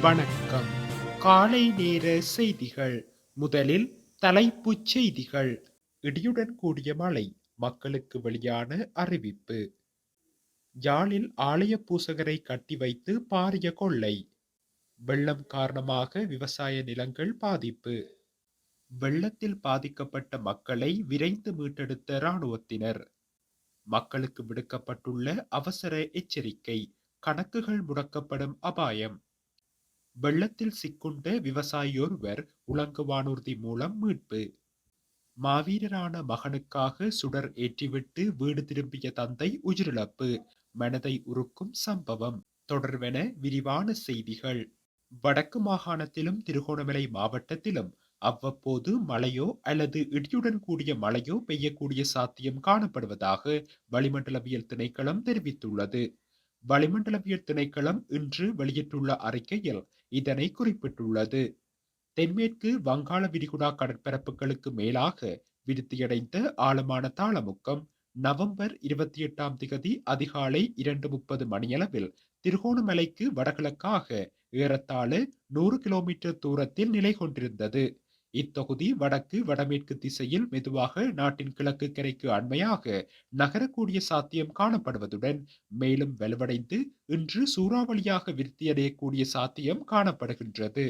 வணக்கம். காலை நேர செய்திகள். முதலில் தலைப்புச் செய்திகள். இடியுடன் கூடிய மழை மக்களுக்கு வெளியான அறிவிப்பு. யாழில் ஆலய பூசகரை கட்டி வைத்து பாரிய கொள்ளை. வெள்ளம் காரணமாக விவசாய நிலங்கள் பாதிப்பு. வெள்ளத்தில் பாதிக்கப்பட்ட மக்களை விரைந்து மீட்டெடுத்த இராணுவத்தினர். மக்களுக்கு விடுக்கப்பட்டுள்ள அவசர எச்சரிக்கை. கணக்குகள் முடக்கப்படும் அபாயம். வெள்ளத்தில் சிக்குண்ட விவசாயியொருவர் உலங்கு வானூர்தி மூலம் மீட்பு. மாவீரரான மகனுக்காக சுடர் ஏற்றிவிட்டு வீடு திரும்பிய தந்தை உயிரிழப்பு. மனதை உருக்கும் சம்பவம். தொடர்வென விரிவான செய்திகள். வடக்கு மாகாணத்திலும் திருகோணமலை மாவட்டத்திலும் அவ்வப்போது மழையோ அல்லது இடியுடன் கூடிய மழையோ பெய்யக்கூடிய சாத்தியம் காணப்படுவதாக வளிமண்டலவியல் திணைக்களம் தெரிவித்துள்ளது. வளிமண்டலவியல் திணைக்களம் இன்று வெளியிட்டுள்ள அறிக்கையில் இதனை குறிப்பிட்டுள்ளது. தென்மேற்கு வங்காள விரிகுடா கடற்பரப்புகளுக்கு மேலாக விருத்தியடைந்த ஆழமான தாளமுக்கம் நவம்பர் இருபத்தி எட்டாம் திகதி அதிகாலை இரண்டு முப்பது மணியளவில் திருகோணமலைக்கு வடகிழக்காக ஏறத்தாழ நூறு கிலோமீட்டர் தூரத்தில் நிலை கொண்டிருந்தது. இத்தொகுதி வடக்கு வடமேற்கு திசையில் மெதுவாக நாட்டின் கிழக்கு கரைக்கு அண்மையாக நகரக்கூடிய சாத்தியம் காணப்படுவதுடன் மேலும் வலுவடைந்து இன்று சூறாவளியாக விருத்தியடையக்கூடிய சாத்தியம் காணப்படுகின்றது.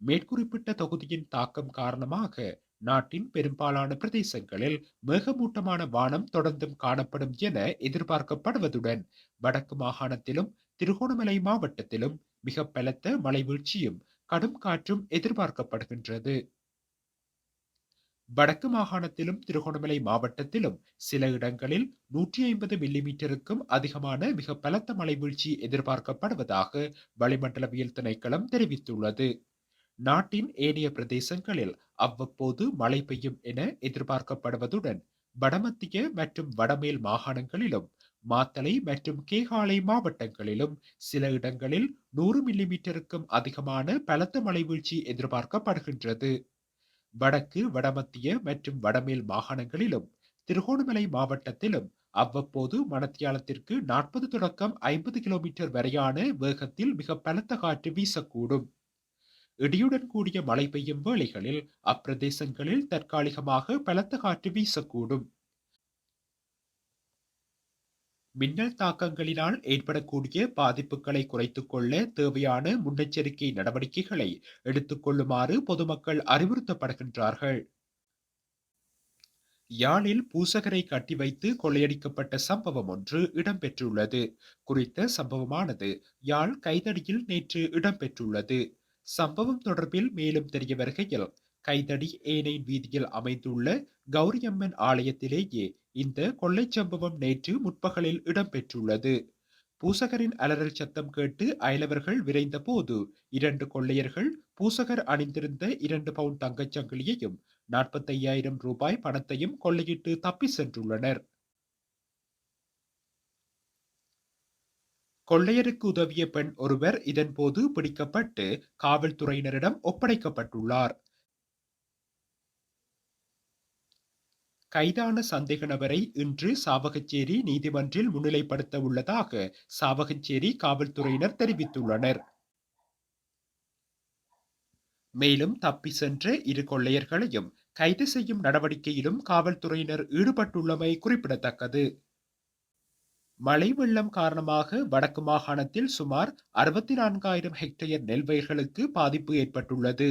மேற்குறிப்பிட்ட தொகுதியின் தாக்கம் காரணமாக நாட்டின் பெரும்பாலான பிரதேசங்களில் மேகமூட்டமான வானம் தொடர்ந்தும் காணப்படும் என எதிர்பார்க்கப்படுவதுடன் வடக்கு மாகாணத்திலும் திருகோணமலை மாவட்டத்திலும் மிக பலத்த மழை வீழ்ச்சியும் கடும் காற்றும் எதிர்பார்க்கப்படுகின்றது. வடக்கு மாகாணத்திலும் திருகோணமலை மாவட்டத்திலும் சில இடங்களில் நூற்றி ஐம்பது மில்லிமீட்டருக்கும் அதிகமான மிக பலத்த மழை வீழ்ச்சி எதிர்பார்க்கப்படுவதாக வளிமண்டலவியல் திணைக்களம் தெரிவித்துள்ளது. நாட்டின் ஏனைய பிரதேசங்களில் அவ்வப்போது மழை பெய்யும் என எதிர்பார்க்கப்படுவதுடன் வடமத்திய மற்றும் வடமேல் மாகாணங்களிலும் மாத்தலை மற்றும் கேகாலை மாவட்டங்களிலும் சில இடங்களில் நூறு மில்லிமீட்டருக்கும் அதிகமான பலத்த மழை வீழ்ச்சி எதிர்பார்க்கப்படுகின்றது. வடக்கு வடமத்திய மற்றும் வடமேல் மாகாணங்களிலும் திருகோணமலை மாவட்டத்திலும் அவ்வப்போது மணத்தியாலத்திற்கு நாற்பது தொடக்கம் ஐம்பது கிலோமீட்டர் வரையான வேகத்தில் மிக பலத்த காற்று வீசக்கூடும். இடியுடன் கூடிய மழை பெய்யும் வேளைகளில் அப்பிரதேசங்களில் தற்காலிகமாக பலத்த காற்று வீசக்கூடும். மின்னல் தாக்கங்களினால் ஏற்படக்கூடிய பாதிப்புகளை குறைத்துக் கொள்ள தேவையான முன்னெச்சரிக்கை நடவடிக்கைகளை எடுத்துக் கொள்ளுமாறு பொதுமக்கள் அறிவுறுத்தப்படுகின்றார்கள். யாழில் பூசகரை கட்டி வைத்து கொள்ளையடிக்கப்பட்ட சம்பவம் ஒன்று இடம்பெற்றுள்ளது. குறித்த சம்பவமானது யாழ் கைதடியில் நேற்று இடம்பெற்றுள்ளது. சம்பவம் தொடர்பில் மேலும் தெரிய வருகையில் கைதடி ஏனை வீதியில் அமைந்துள்ள கௌரியம்மன் ஆலயத்திலேயே இந்த கொள்ளை சம்பவம் நேற்று முற்பகலில் இடம்பெற்றுள்ளது. பூசகரின் அலறல் சத்தம் கேட்டு அயலவர்கள் விரைந்த போது இரண்டு கொள்ளையர்கள் பூசகர் அணிந்திருந்த இரண்டு பவுண்ட் தங்கச்சங்கிலியையும் நாற்பத்தையாயிரம் ரூபாய் பணத்தையும் கொள்ளையிட்டு தப்பி சென்றுள்ளனர். கொள்ளையருக்கு உதவிய பெண் ஒருவர் இதன்போது பிடிக்கப்பட்டு காவல்துறையினரிடம் ஒப்படைக்கப்பட்டுள்ளார். கைதான சந்தேக நபரை இன்று சாவகச்சேரி நீதிமன்றில் முன்னிலைப்படுத்த உள்ளதாக சாவகச்சேரி காவல்துறையினர் தெரிவித்துள்ளனர். மேலும் தப்பி சென்ற இரு கொள்ளையர்களையும் கைது செய்யும் நடவடிக்கையிலும் காவல்துறையினர் ஈடுபட்டுள்ளமை குறிப்பிடத்தக்கது. மழை வெள்ளம் காரணமாக வடக்கு மாகாணத்தில் சுமார் அறுபத்தி நான்காயிரம் ஹெக்டேயர் நெல் வயல்களுக்கு பாதிப்பு ஏற்பட்டுள்ளது.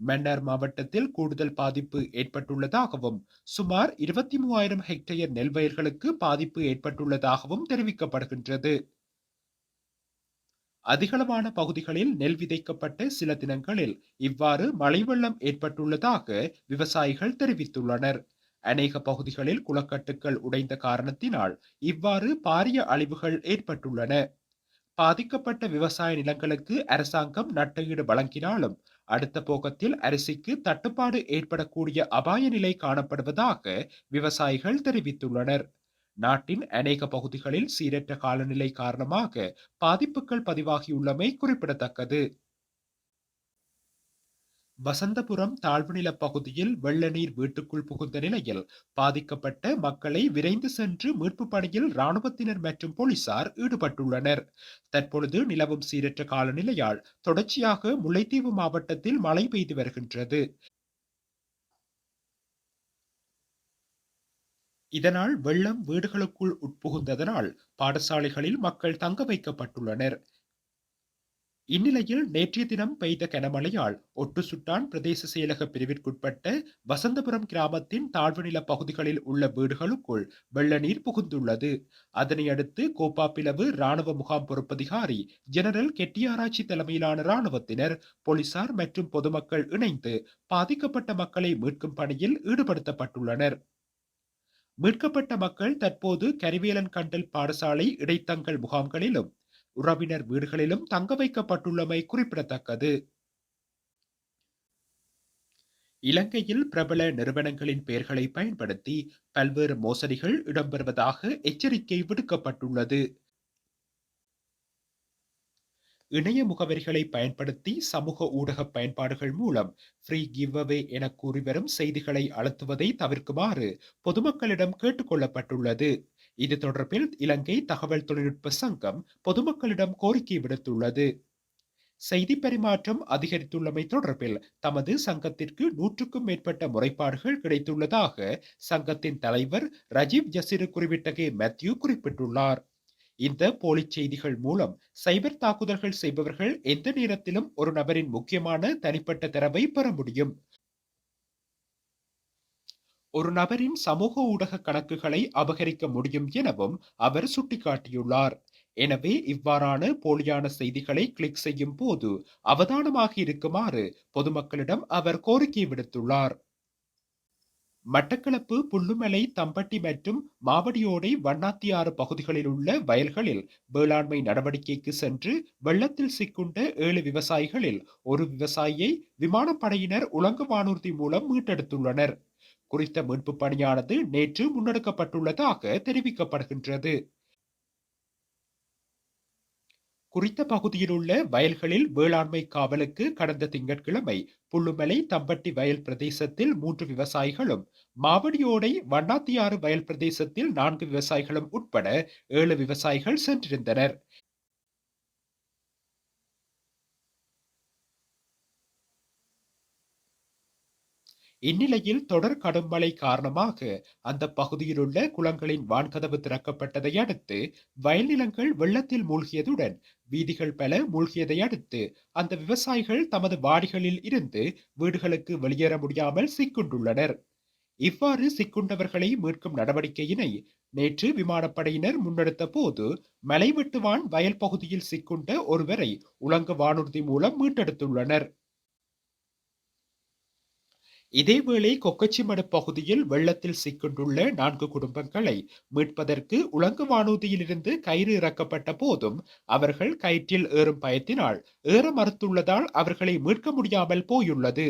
மென்னர் மாவட்டத்தில் கூடுதல் பாதிப்பு ஏற்பட்டுள்ளதாகவும் சுமார் இருபத்தி மூவாயிரம் ஹெக்டேயர் நெல் வயல்களுக்கு பாதிப்பு ஏற்பட்டுள்ளதாகவும் தெரிவிக்கப்படுகின்றது. அதிகளவான பகுதிகளில் நெல் விதைக்கப்பட்ட சில தினங்களில் இவ்வாறு மழை வெள்ளம் ஏற்பட்டுள்ளதாக விவசாயிகள் தெரிவித்துள்ளனர். அநேக பகுதிகளில் குளக்கட்டுக்கள் உடைந்த காரணத்தினால் இவ்வாறு பாரிய அழிவுகள் ஏற்பட்டுள்ளன. பாதிக்கப்பட்ட விவசாய நிலங்களுக்கு அரசாங்கம் நட்டஈடு வழங்கினாலும் அடுத்த போகத்தில் அரிசிக்கு தட்டுப்பாடு ஏற்படக்கூடிய அபாய நிலை காணப்படுவதாக விவசாயிகள் தெரிவித்துள்ளனர். நாட்டின் அநேக பகுதிகளில் சீரற்ற காலநிலை காரணமாக பாதிப்புகள் பதிவாகியுள்ளமை குறிப்பிடத்தக்கது. வசந்தபுரம் தாழ்வுநில பகுதியில் வெள்ள நீர் வீட்டுக்குள் புகுந்த நிலையில் பாதிக்கப்பட்ட மக்களை விரைந்து சென்று மீட்பு பணியில் ராணுவத்தினர் மற்றும் போலீசார் ஈடுபட்டுள்ளனர். தற்பொழுது நிலவும் சீரற்ற காலநிலையால் தொடர்ச்சியாக முல்லைத்தீவு மாவட்டத்தில் மழை பெய்து வருகின்றது. இதனால் வெள்ளம் வீடுகளுக்குள் உட்புகுந்ததனால் பாடசாலைகளில் மக்கள் தங்க வைக்கப்பட்டுள்ளனர். இந்நிலையில் நேற்றைய தினம் பெய்த கனமழையால் ஒட்டுசுட்டான் பிரதேச செயலக பிரிவிற்குட்பட்ட வசந்தபுரம் கிராமத்தின் தாழ்வுநில பகுதிகளில் உள்ள வீடுகளுக்குள் வெள்ள நீர் புகுந்துள்ளது. அதனையடுத்து கோப்பாப்பிளவு ராணுவ முகாம் பொறுப்பதிகாரி ஜெனரல் கெட்டியாராய்ச்சி தலைமையிலான ராணுவத்தினர் போலீசார் மற்றும் பொதுமக்கள் இணைந்து பாதிக்கப்பட்ட மக்களை மீட்கும் பணியில் ஈடுபடுத்தப்பட்டுள்ளனர். மீட்கப்பட்ட மக்கள் தற்போது கரிவேலன் கண்டல் பாடசாலை இடைத்தங்கள் முகாம்களிலும் உறவினர் வீடுகளிலும் தங்க வைக்கப்பட்டுள்ளமை குறிப்பிடத்தக்கது. இலங்கையில் பிரபல நிறுவனங்களின் பெயர்களை பயன்படுத்தி பல்வேறு மோசடிகள் இடம்பெறுவதாக எச்சரிக்கை விடுக்கப்பட்டுள்ளது. இணைய முகவரிகளை பயன்படுத்தி சமூக ஊடக பயன்பாடுகள் மூலம் ஃப்ரீ கிவ்அவே என கூறிவரும் செய்திகளை அழுத்துவதை தவிர்க்குமாறு பொதுமக்களிடம் கேட்டுக்கொள்ளப்பட்டுள்ளது இது தொடர்பில் இலங்கை தகவல் தொழில்நுட்ப சங்கம் பொதுமக்களிடம் கோரிக்கை விடுத்துள்ளது. செய்தி பரிமாற்றம் அதிகரித்துள்ளமை தொடர்பில் தமது சங்கத்திற்கு நூற்றுக்கும் மேற்பட்ட முறைப்பாடுகள் கிடைத்துள்ளதாக சங்கத்தின் தலைவர் ரஜீவ் ஜசிறு குறிவிட்டகே மேத்யூ குறிப்பிட்டுள்ளார். இந்த போலி செய்திகள் மூலம் சைபர் தாக்குதல்கள் செய்பவர்கள் எந்த நேரத்திலும் ஒரு நபரின் முக்கியமான தனிப்பட்ட தரவை பெற முடியும். ஒரு நபரின் சமூக ஊடக கணக்குகளை அபகரிக்க முடியும் எனவும் அவர் சுட்டிக்காட்டியுள்ளார். எனவே இவ்வாறான போலியான செய்திகளை கிளிக் செய்யும் போது அவதானமாக இருக்குமாறு பொதுமக்களிடம் அவர் கோரிக்கை விடுத்துள்ளார். மட்டக்களப்பு புல்லுமலை தம்பட்டி மற்றும் மாவடியோடை வண்ணாத்தியாறு பகுதிகளில் உள்ள வயல்களில் வேளாண்மை நடவடிக்கைக்கு சென்று வெள்ளத்தில் சிக்குண்ட ஏழு விவசாயிகளில் ஒரு விவசாயியை விமானப்படையினர் உலங்கு வானூர்தி மூலம் மீட்டெடுத்துள்ளனர். குறித்த மீட்பு பணியானது நேற்று முன்னெடுக்கப்பட்டுள்ளதாக தெரிவிக்கப்படுகின்றது. குறித்த பகுதியில் உள்ள வயல்களில் வேளாண்மை காவலுக்கு கடந்த திங்கட்கிழமை புள்ளுமலை தம்பட்டி வயல் பிரதேசத்தில் மூன்று விவசாயிகளும் மாவடியோடை வண்ணாத்தியாறு வயல் பிரதேசத்தில் நான்கு விவசாயிகளும் உட்பட ஏழு விவசாயிகள் சென்றிருந்தனர். இந்நிலையில் தொடர் கடும் மழை காரணமாக அந்த பகுதியில் உள்ள குளங்களின் வான்கதவு திறக்கப்பட்டதை அடுத்து வயல் நிலங்கள் வெள்ளத்தில் மூழ்கியதுடன் வீதிகள் பல மூழ்கியதை அடுத்து அந்த விவசாயிகள் தமது வாடிகளில் இருந்து வீடுகளுக்கு வெளியேற முடியாமல் சிக்குண்டுள்ளனர். இவ்வாறு சிக்குண்டவர்களை மீட்கும் நடவடிக்கையினை நேற்று விமானப்படையினர் முன்னெடுத்த போது மலைவெட்டுவான் வயல் பகுதியில் சிக்குண்ட ஒருவரை உலங்கு வானூர்தி மூலம் மீட்டெடுத்துள்ளனர். இதேவேளை கொக்கச்சிமடு பகுதியில் வெள்ளத்தில் சிக்கொண்டுள்ள நான்கு குடும்பங்களை மீட்பதற்கு உலங்கு வானூதியிலிருந்து கயிறு இறக்கப்பட்ட போதும் அவர்கள் கயிற்றில் ஏறும் பயத்தினால் ஏற மறுத்துள்ளதால் அவர்களை மீட்க முடியாமல் போயுள்ளது.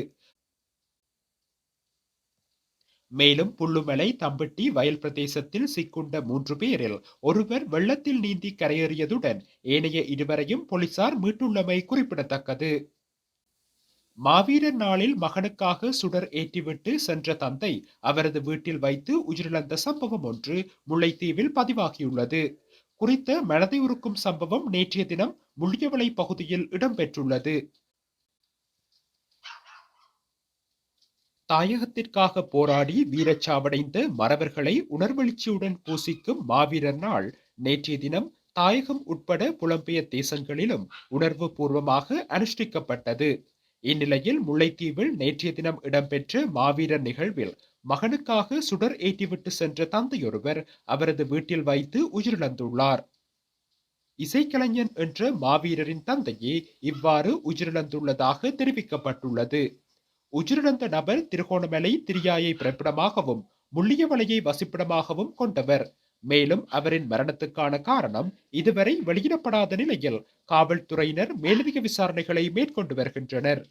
மேலும் புல்லுமலை தம்பட்டி வயல் பிரதேசத்தில் சிக்குண்ட மூன்று பேரில் ஒருவர் வெள்ளத்தில் நீந்தி கரையேறியதுடன் ஏனைய இருவரையும் போலீசார் மீட்டுள்ளமை குறிப்பிடத்தக்கது. மாவீரர் நாளில் மகனுக்காக சுடர் ஏற்றிவிட்டு சென்ற தந்தை அவரது வீட்டில் வைத்து உயிரிழந்த சம்பவம் ஒன்று முல்லைத்தீவில் பதிவாகியுள்ளது. குறித்த மனதை உருக்கும் சம்பவம் நேற்றைய தினம் முள்ளியவளை பகுதியில் இடம்பெற்றுள்ளது. தாயகத்திற்காக போராடி வீரச்சாவடைந்த மறவர்களை உணர்வெழுச்சியுடன் பூசிக்கும் மாவீரர் நாள் நேற்றைய தினம் தாயகம் உட்பட புலம்பெயர் தேசங்களிலும் உணர்வு பூர்வமாக அனுஷ்டிக்கப்பட்டது. இந்நிலையில் முல்லைத்தீவில் நேற்றைய தினம் இடம்பெற்ற மாவீரர் நிகழ்வில் மகனுக்காக சுடர் ஏற்றிவிட்டு சென்ற தந்தையொருவர் அவரது வீட்டில் வைத்து உயிரிழந்துள்ளார். இசைக்கலைஞன் என்ற மாவீரரின் தந்தையே இவ்வாறு உயிரிழந்துள்ளதாக தெரிவிக்கப்பட்டுள்ளது. உயிரிழந்த நபர் திருகோணமலை திரியாயை பிறப்பிடமாகவும் முள்ளியவளையை வசிப்பிடமாகவும் கொண்டவர். மேலும் அவரின் மரணத்துக்கான காரணம் இதுவரை வெளியிடப்படாத நிலையில் காவல்துறையினர் மேலதிக விசாரணைகளை மேற்கொண்டு வருகின்றனர்.